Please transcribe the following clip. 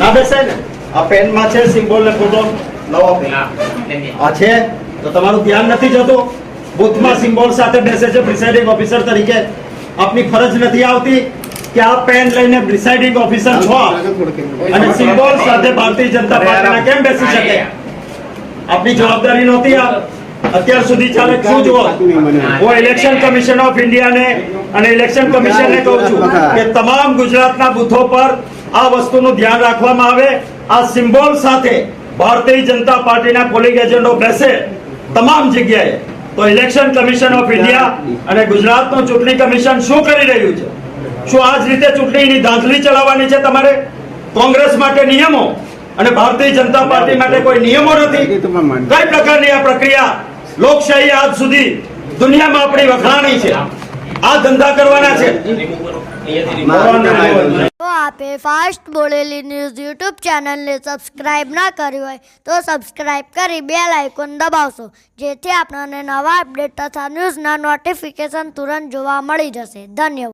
ના બેસે ને? આ પેનમાં છે સિમ્બોલ ને ફોટો. નવો પેન આ છે તો તમારું ધ્યાન નથી જતું. બુથમાં સિમ્બોલ સાથે બેસે છે પ્રિસાઇડિંગ ઓફિસર તરીકે. આપની ફરજ નથી આવતી કે આ પેન લઈને પ્રિસાઇડિંગ ઓફિસર છો. અને સિમ્બોલ સાથે ભારતીય જનતા પાર્ટીના કેમ બેસી શકે? આપની જવાબદારી નહોતી આ. અત્યાર સુધી ચાલે શું જુઓ? હું ઇલેક્શન કમિશન ઓફ ઇન્ડિયાને અને ઇલેક્શન કમિશનને કહું છું કે તમામ ગુજરાતના બૂથો પર આ વસ્તુનું ધ્યાન રાખવામાં આવે. આ સિમ્બોલ સાથે ભારતીય જનતા પાર્ટીના પોલિંગ એજન્ટો બેસે તમામ જગ્યાએ. તો ઇલેક્શન કમિશન ઓફ ઇન્ડિયા અને ગુજરાતનું ચૂંટણી કમિશન શું કરી રહ્યું છે? શું આ જ રીતે ચૂંટણીની ધાંધલી ચલાવવાની છે તમારે? કોંગ્રેસ માટે નિયમો અને ભારતીય જનતા પાર્ટી માટે કોઈ નિયમો નથી? કઈ પ્રકારની આ પ્રક્રિયા? લોકશાહી આજ સુધી દુનિયામાં આપણી વખાણી છે. આ ધંધા કરવાના છે. તો આપે ફાસ્ટ બોલેલી ન્યૂઝ યુટ્યુબ ચેનલને સબસ્ક્રાઇબ ના કરી હોય તો સબસ્ક્રાઇબ કરી બેલ આઇકોન દબાવશો, જેથી આપણને નવા અપડેટ તથા ન્યૂઝના નોટિફિકેશન તુરંત જોવા મળી જશે. ધન્યવાદ.